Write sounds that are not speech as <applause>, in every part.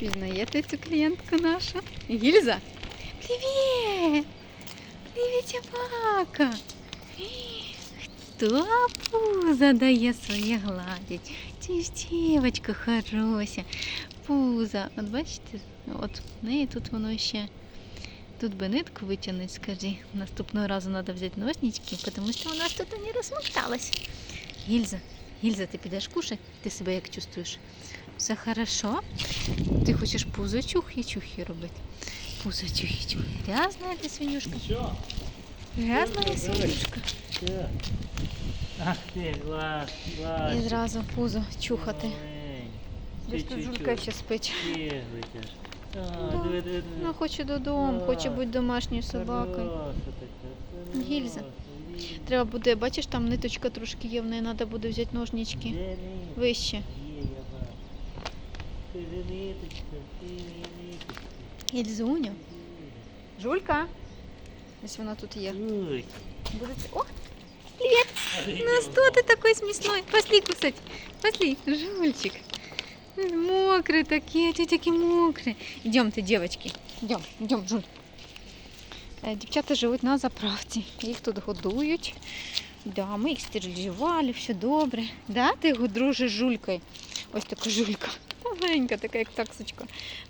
Пізнаєте цю клієнтку нашу? Гільза? Привіт! Привіт, собака! Хто пузо дає своє гладить? Ти ж дівочка хороша. Пузо. От бачите, от в неї тут воно ще. Тут би нитку витягнути, скажи. Наступного разу треба взяти ножнички, тому що у нас тут не розмоталось. Гільза, Гільза, ти підеш кушати? Ти себе як чувствуєш? Все хорошо? Ти хочеш пузо чухи-чухи робити? Пузо чухи-чухи. Грязна ти свинюшка? Грязна я свинюшка. Ах ти, глаз, глаз. І зразу пузо чухати. Десь тут жулька ще спить. Вона хоче додому, хоче бути домашньою собакою. Гільза. Треба буде, бачиш, там ниточка трошки є, в неї треба буде взяти ножнички. Вище. Є, я бачу. Ти же ниточка, ти ниточка. Гільзуня. Жулька. Ось вона тут є. Ой. Будете... О, привет! Ну что ты такой смешной? Пошли кусать. Пошли, жульчик. Мокрый такие, ты такие мокрые. Идемте, девочки. Идем, идем, Жуль. Е, Дівчата живуть на заправці. Їх тут годують. Да, ми їх стерилізували, все добре. Да, ти його дружиш з жулькою. Ось така жулька. Маленька, така як таксочка.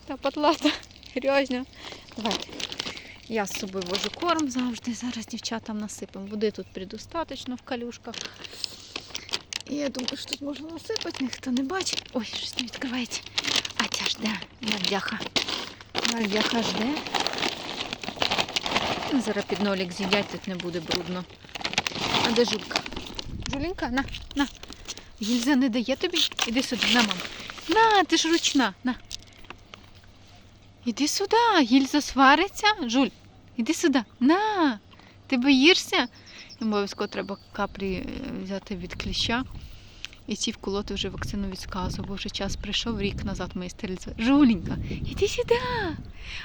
Та патлата, грязня. Давайте. Я з собою вожу корм завжди. Зараз дівчатам насипемо. Води тут предостаточно в калюшках. І я думаю, що тут можна насипати, ніхто не бачить. Ой, щось не відкривається. А ця жде, мальдяха. Мальдяха жде. Ну, Зараз під нолік з'їдять, тут не буде брудно. А де жулька? Жулінка, на, на. Гільза не дає тобі? Іди сюди, на, мам. На, ти ж ручна, на. Іди сюди, гільза свариться. Жуль, іди сюди. На. Ти боїшся? Обов'язково треба каплі е, взяти від кліща. І ці вколоти вже вакцину від бо вже час прийшов рік назад ми стерилізували. Жуленька, іди сюди.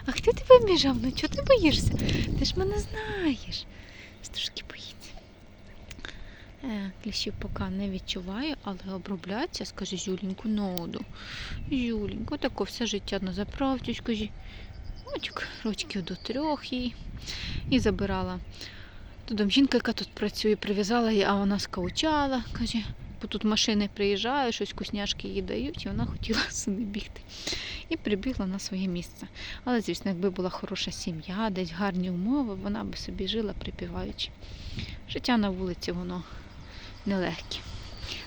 А хто тебе біжав? Ну чого ти боїшся? Ти ж мене знаєш. Трошки боїться. Е, кліщів поки не відчуваю, але обробляться, скаже Юленьку, ноду. Юленьку, тако все життя на заправці, скажи. Ручки до трьох їй. І забирала. Тут жінка, яка тут працює, прив'язала її, а вона скаучала, каже, бо тут машини приїжджають, щось вкусняшки їй дають, і вона хотіла <laughs> сюди бігти. І прибігла на своє місце. Але, звісно, якби була хороша сім'я, десь гарні умови, вона би собі жила припіваючи. Життя на вулиці воно нелегке.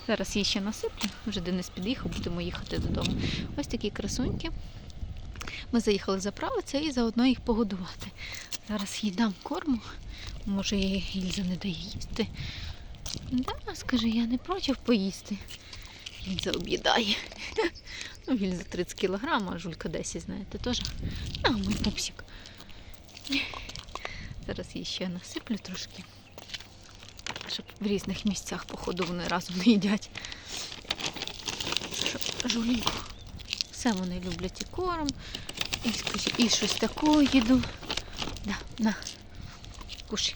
Зараз її ще насиплю, вже Денис під'їхав, будемо їхати додому. Ось такі красуньки. Ми заїхали заправитися і заодно їх погодувати. Зараз їй дам корму. Може, їй Гільза не дає їсти. Да, скажи, я не проти поїсти. Гільза об'їдає. <laughs> Ну, Гільза 30 кг, а жулька 10, знаєте, теж. А, мій пупсик. Зараз їй ще насиплю трошки. Щоб в різних місцях, походу, вони разом не їдять. Щоб. Все вони люблять і корм, і, і щось таке їду. Да, на, кушай.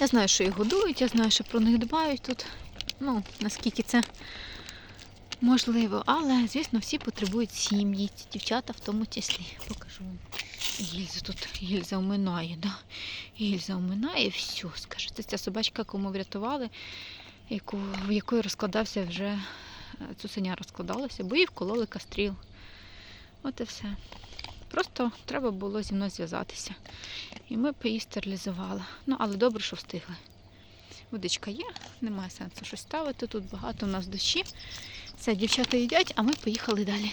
Я знаю, що їх годують, я знаю, що про них дбають тут. Ну, наскільки це можливо. Але, звісно, всі потребують сім'ї, дівчата в тому числі. Покажу вам. Гільза тут гільза уминає, да? Гільза уминає все. Скажу, це ця собачка, кому врятували, яку, в якої розкладався вже е, цуценя розкладалося, бо їй вкололи кастріл. От і все. Просто треба було зі мною зв'язатися. І ми її стерилізували. Ну, але добре, що встигли. Водичка є, немає сенсу щось ставити. Тут багато у нас дощі. Все, дівчата їдять, а ми поїхали далі.